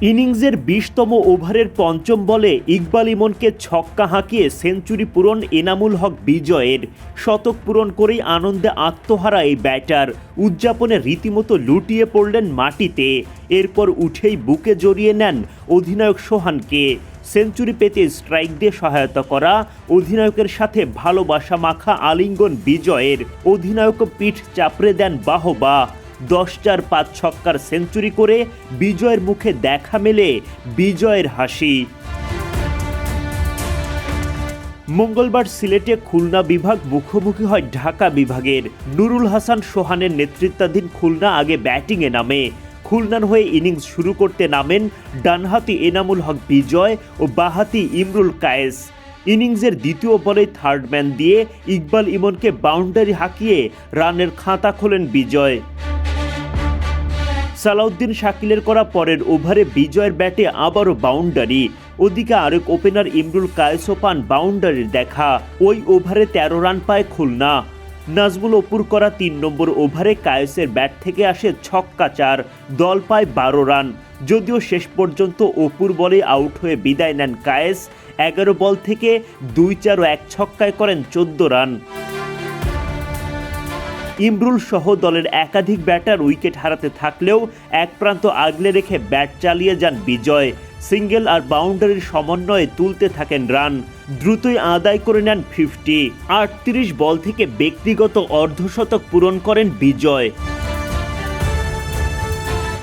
ইনিংসের বিশতম ওভারের পঞ্চম বলে ইকবাল ইমনকে ছক্কা হাঁকিয়ে সেঞ্চুরি পূরণ এনামুল হক বিজয়ের। শতক পূরণ করেই আনন্দে আত্মহারা এই ব্যাটার। উদযাপনে রীতিমতো লুটিয়ে পড়লেন মাটিতে। এরপর উঠেই বুকে জড়িয়ে নেন অধিনায়ক সোহানকে। সেঞ্চুরি পেতে স্ট্রাইক দিয়ে সহায়তা করা, অধিনায়কের সাথে ভালোবাসা মাখা আলিঙ্গন বিজয়ের। অধিনায়ক পিঠ চাপড়ে দেন বাহবা। দশ চার পাঁচ ছক্কার সেঞ্চুরি করে বিজয়ের মুখে দেখা মেলে বিজয়ের হাসি। মঙ্গলবার সিলেটে খুলনা বিভাগ মুখোমুখি হয় ঢাকা বিভাগের। নুরুল হাসান সোহানের নেতৃত্বাধীন খুলনা আগে ব্যাটিংয়ে নামে। খুলনার হয়ে ইনিংস শুরু করতে নামেন ডানহাতি এনামুল হক বিজয় ও বাহাতি ইমরুল কায়েস। ইনিংসের দ্বিতীয় বলে থার্ড ম্যান দিয়ে ইকবাল ইমনকে বাউন্ডারি হাঁকিয়ে রানের খাতা খোলেন বিজয়। সালাউদ্দিন শাকিলের করা পরের ওভারে বিজয়ের ব্যাটে আবারও বাউন্ডারি। ওদিকে আরেক ওপেনার ইমরুল কায়েসও পান বাউন্ডারির দেখা। ওই ওভারে তেরো রান পায় খুলনা। নাজমুল অপুর করা তিন নম্বর ওভারে কায়েসের ব্যাট থেকে আসে ছক্কা চার, দল পায় বারো রান। যদিও শেষ পর্যন্ত অপুর বলে আউট হয়ে বিদায় নেন কায়েস। এগারো বল থেকে দুই চার ও এক ছক্কায় করেন চোদ্দ রান। ইমরুল সহ দলের একাধিক ব্যাটার উইকেট হারাতে থাকলেও এক প্রান্ত আগলে রেখে ব্যাট চালিয়ে যান বিজয়। সিঙ্গেল আর বাউন্ডারির সমন্বয়ে তুলতে থাকেন রান। দ্রুতই আদায় করে নেন ফিফটি। আটত্রিশ বল থেকে ব্যক্তিগত অর্ধশতক পূরণ করেন বিজয়।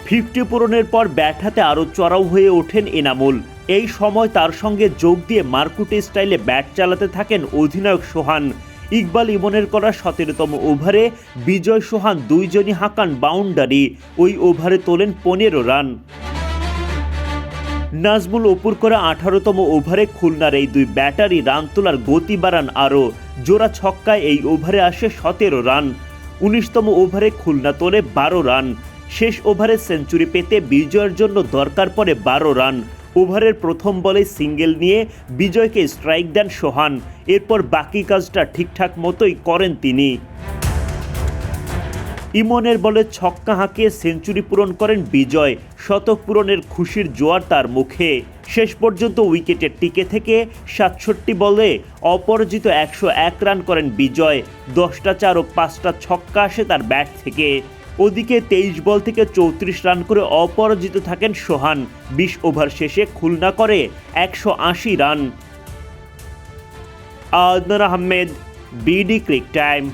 ফিফটি পূরণের পর ব্যাট হাতে আরও চড়াও হয়ে ওঠেন এনামুল। এই সময় তার সঙ্গে যোগ দিয়ে মার্কুটে স্টাইলে ব্যাট চালাতে থাকেন অধিনায়ক সোহান। ইকবাল ইমনের করা সতেরোতম ওভারে বিজয় সোহান দুইজনই হাঁকান বাউন্ডারি। ওই ওভারে তোলেন পনেরো রান। নাজমুল অপুর করা আঠারোতম ওভারে খুলনার এই দুই ব্যাটারি রান তোলার গতি বাড়ান আরও। জোড়া ছক্কায় এই ওভারে আসে সতেরো রান। উনিশতম ওভারে খুলনা তোলে বারো রান। শেষ ওভারে সেঞ্চুরি পেতে বিজয়ের জন্য দরকার পড়ে বারো রান। ওভারের প্রথম বলে সিঙ্গেল নিয়ে বিজয়কে স্ট্রাইক দেন সোহান। এরপর বাকি কাজটা ঠিকঠাক মতোই করেন তিনি। ইমনের বলে ছক্কা হাঁকিয়ে সেঞ্চুরি পূরণ করেন বিজয়। শতক পূরণের খুশির জোয়ার তার মুখে। শেষ পর্যন্ত উইকেটে টিকে থেকে সাতষট্টি বলে অপরাজিত একশো এক রান করেন বিজয়। দশটা চার ও পাঁচটা ছক্কা আসে তার ব্যাট থেকে। ওদিকে তেইশ বল থেকে চৌত্রিশ রান করে অপরাজিত থাকেন সোহান। বিশ ওভার শেষে খুলনা করে একশো আশি run. Adnan Ahmed, BD cric time.